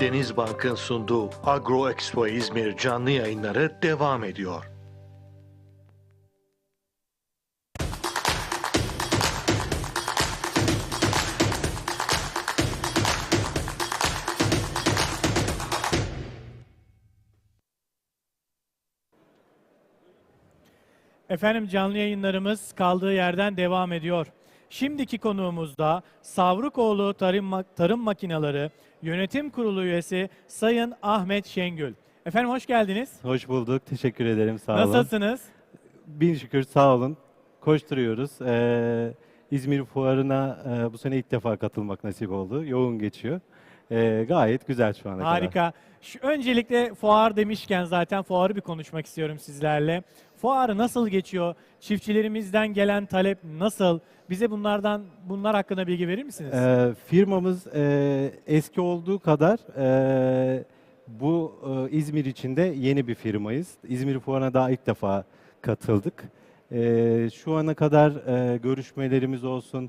Denizbank'ın sunduğu Agro Expo İzmir canlı yayınları devam ediyor. Efendim canlı yayınlarımız kaldığı yerden devam ediyor. Şimdiki konuğumuz da Savrukoğlu Tarım, Ma- Tarım Makineleri Yönetim Kurulu üyesi Sayın Ahmet Şengül. Efendim hoş geldiniz. Hoş bulduk. Teşekkür ederim. Sağ olun. Nasılsınız? Bin şükür sağ olun. Koşturuyoruz. Ee, İzmir Fuarı'na e, bu sene ilk defa katılmak nasip oldu. Yoğun geçiyor. Ee, gayet güzel şu ana kadar. Harika. Şu, öncelikle fuar demişken zaten fuarı bir konuşmak istiyorum sizlerle. Fuarı nasıl geçiyor? Çiftçilerimizden gelen talep nasıl? Bize bunlardan bunlar hakkında bilgi verir misiniz? Ee, firmamız e, eski olduğu kadar e, bu e, İzmir için de yeni bir firmayız. İzmir Fuarı'na daha ilk defa katıldık. E, şu ana kadar e, görüşmelerimiz olsun, e,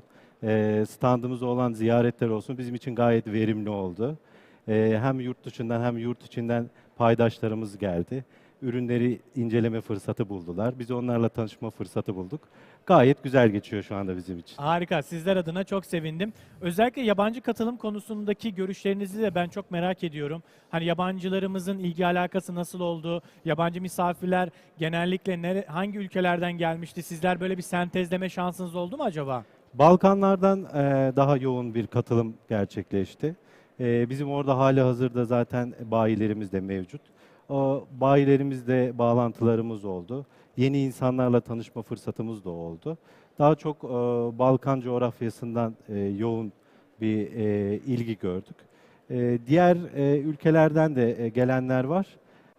standımız olan ziyaretler olsun bizim için gayet verimli oldu. E, hem yurt dışından hem yurt içinden paydaşlarımız geldi. Ürünleri inceleme fırsatı buldular. Biz onlarla tanışma fırsatı bulduk. Gayet güzel geçiyor şu anda bizim için. Harika. Sizler adına çok sevindim. Özellikle yabancı katılım konusundaki görüşlerinizi de ben çok merak ediyorum. Hani yabancılarımızın ilgi alakası nasıl oldu? Yabancı misafirler genellikle nere, hangi ülkelerden gelmişti? Sizler böyle bir sentezleme şansınız oldu mu acaba? Balkanlardan e, daha yoğun bir katılım gerçekleşti. E, bizim orada hali hazırda zaten bayilerimiz de mevcut. O bayilerimizle bağlantılarımız oldu. Yeni insanlarla tanışma fırsatımız da oldu. Daha çok e, Balkan coğrafyasından e, yoğun bir e, ilgi gördük. E, diğer e, ülkelerden de e, gelenler var.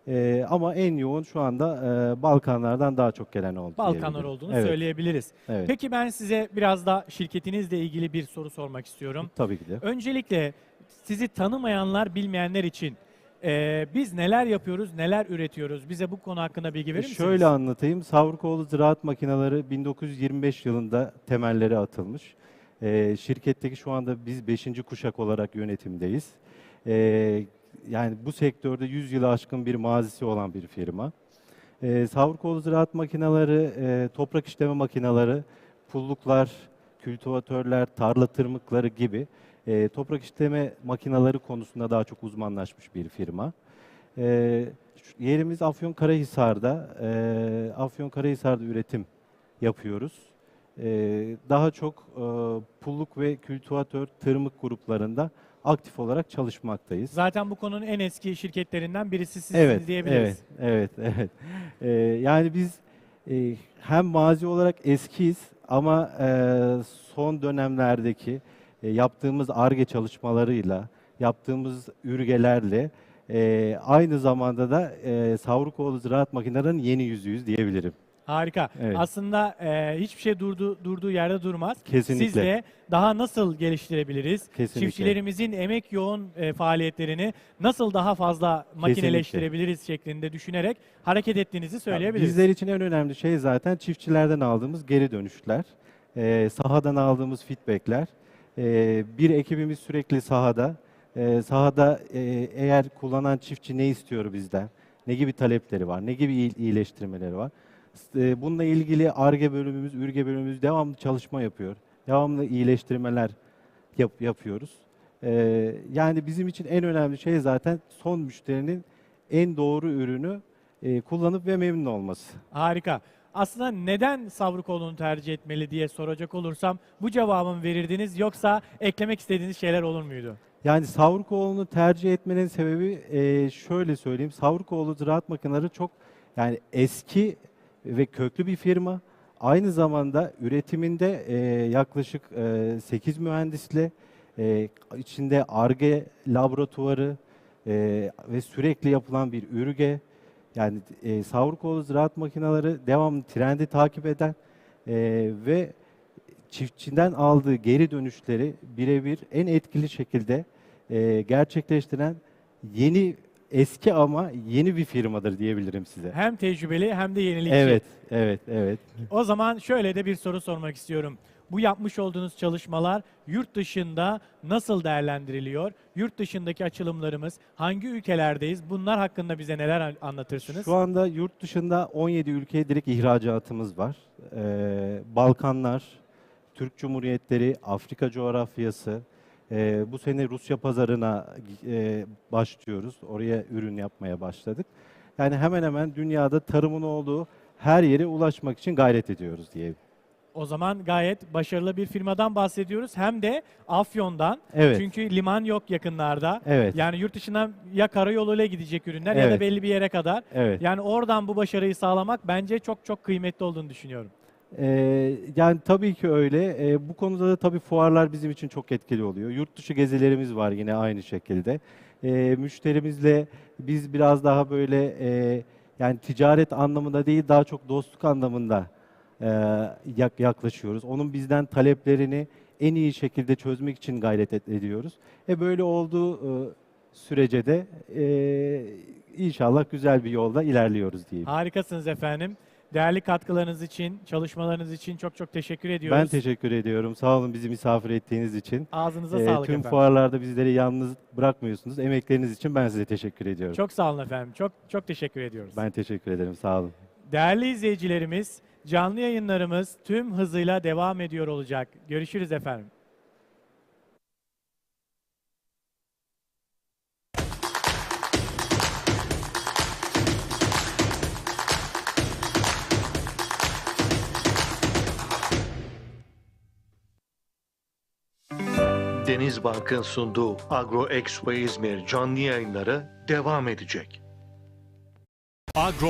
E, ama en yoğun şu anda e, Balkanlardan daha çok gelen oldu. Balkanlar diyebilirim. olduğunu evet, söyleyebiliriz. Evet, Peki ben size biraz da şirketinizle ilgili bir soru sormak istiyorum. tabii ki de. Öncelikle sizi tanımayanlar, bilmeyenler için e, biz neler yapıyoruz, neler üretiyoruz? Bize bu konu hakkında bilgi verir misiniz? Şöyle anlatayım. Savrukoğlu Ziraat Makineleri 1925 yılında temelleri atılmış. Ee, şirketteki şu anda biz 5. kuşak olarak yönetimdeyiz. Ee, yani bu sektörde 100 yılı aşkın bir mazisi olan bir firma. Ee, Savrukoğlu Ziraat Makineleri, e, toprak işleme makineleri, pulluklar, kültivatörler, tarla tırmıkları gibi e, toprak işleme makineleri konusunda daha çok uzmanlaşmış bir firma. Şu- yerimiz Afyonkarahisar'da. Ee, Afyonkarahisar'da üretim yapıyoruz. Ee, daha çok e, pulluk ve kültivatör tırmık gruplarında aktif olarak çalışmaktayız. Zaten bu konunun en eski şirketlerinden birisi sizsiniz Evet, diyebiliriz. evet, evet, evet. Ee, yani biz e, hem mazi olarak eskiyiz ama e, son dönemlerdeki e, yaptığımız ARGE çalışmalarıyla, yaptığımız ürgelerle e, aynı zamanda da e, Savrukoğlu Ziraat Makinelerinin yeni yüzüyüz diyebilirim. Harika. Evet. Aslında e, hiçbir şey durdu, durduğu yerde durmaz. Kesinlikle. Siz de daha nasıl geliştirebiliriz? Kesinlikle. Çiftçilerimizin emek yoğun e, faaliyetlerini nasıl daha fazla makineleştirebiliriz şeklinde düşünerek hareket ettiğinizi söyleyebiliriz. Bizler için en önemli şey zaten çiftçilerden aldığımız geri dönüşler, e, sahadan aldığımız feedbackler. E, bir ekibimiz sürekli sahada. E, sahada e, eğer kullanan çiftçi ne istiyor bizden, ne gibi talepleri var, ne gibi iyi- iyileştirmeleri var. S- E, bununla ilgili ARGE bölümümüz, ÜRGE bölümümüz devamlı çalışma yapıyor. Devamlı iyileştirmeler yap- yapıyoruz. E, yani bizim için en önemli şey zaten son müşterinin en doğru ürünü e, kullanıp ve memnun olması. Harika. Aslında neden Savrukoğlu'nu tercih etmeli diye soracak olursam bu cevabımı verirdiniz yoksa eklemek istediğiniz şeyler olur muydu? Yani Savrukoğlu'nu tercih etmenin sebebi e, şöyle söyleyeyim. Savrukoğlu Ziraat Makineleri çok yani eski ve köklü bir firma. Aynı zamanda üretiminde e, yaklaşık e, 8 mühendisle e, içinde ARGE laboratuvarı e, ve sürekli yapılan bir ürge. Yani e, Savrukoğlu Ziraat Makineleri devamlı trendi takip eden e, ve çiftçiden aldığı geri dönüşleri birebir en etkili şekilde e, gerçekleştiren yeni eski ama yeni bir firmadır diyebilirim size. Hem tecrübeli hem de yenilikçi. Evet, evet, evet. O zaman şöyle de bir soru sormak istiyorum. bu yapmış olduğunuz çalışmalar yurt dışında nasıl değerlendiriliyor? Yurt dışındaki açılımlarımız hangi ülkelerdeyiz? Bunlar hakkında bize neler an- anlatırsınız? Şu anda yurt dışında 17 ülkeye direkt ihracatımız var. Ee, Balkanlar, Türk Cumhuriyetleri, Afrika coğrafyası. Ee, bu sene Rusya pazarına e, başlıyoruz. Oraya ürün yapmaya başladık. Yani hemen hemen dünyada tarımın olduğu her yere ulaşmak için gayret ediyoruz diye. O zaman gayet başarılı bir firmadan bahsediyoruz. Hem de Afyon'dan. Evet. Çünkü liman yok yakınlarda. Evet. Yani yurt dışından ya karayoluyla gidecek ürünler ya da Evet. belli bir yere kadar. Evet. Yani oradan bu başarıyı sağlamak bence çok çok kıymetli olduğunu düşünüyorum. Ee, yani tabii ki öyle. Ee, bu konuda da tabii fuarlar bizim için çok etkili oluyor. Yurt dışı gezilerimiz var yine aynı şekilde. Ee, müşterimizle biz biraz daha böyle e, yani ticaret anlamında değil daha çok dostluk anlamında e, yak- yaklaşıyoruz. Onun bizden taleplerini en iyi şekilde çözmek için gayret et- ediyoruz. E böyle olduğu e, sürece de e, inşallah güzel bir yolda ilerliyoruz diyeyim. Harikasınız efendim. Değerli katkılarınız için, çalışmalarınız için çok çok teşekkür ediyoruz. Ben teşekkür ediyorum. Sağ olun bizi misafir ettiğiniz için. Ağzınıza Ee, sağlık tüm efendim. fuarlarda bizleri yalnız bırakmıyorsunuz. Emekleriniz için ben size teşekkür ediyorum. Çok sağ olun efendim. Çok çok teşekkür ediyoruz. Ben teşekkür ederim. Sağ olun. Değerli izleyicilerimiz, canlı yayınlarımız tüm hızıyla devam ediyor olacak. Görüşürüz efendim. Denizbank'ın sunduğu Agro Expo İzmir canlı yayınları devam edecek. Agro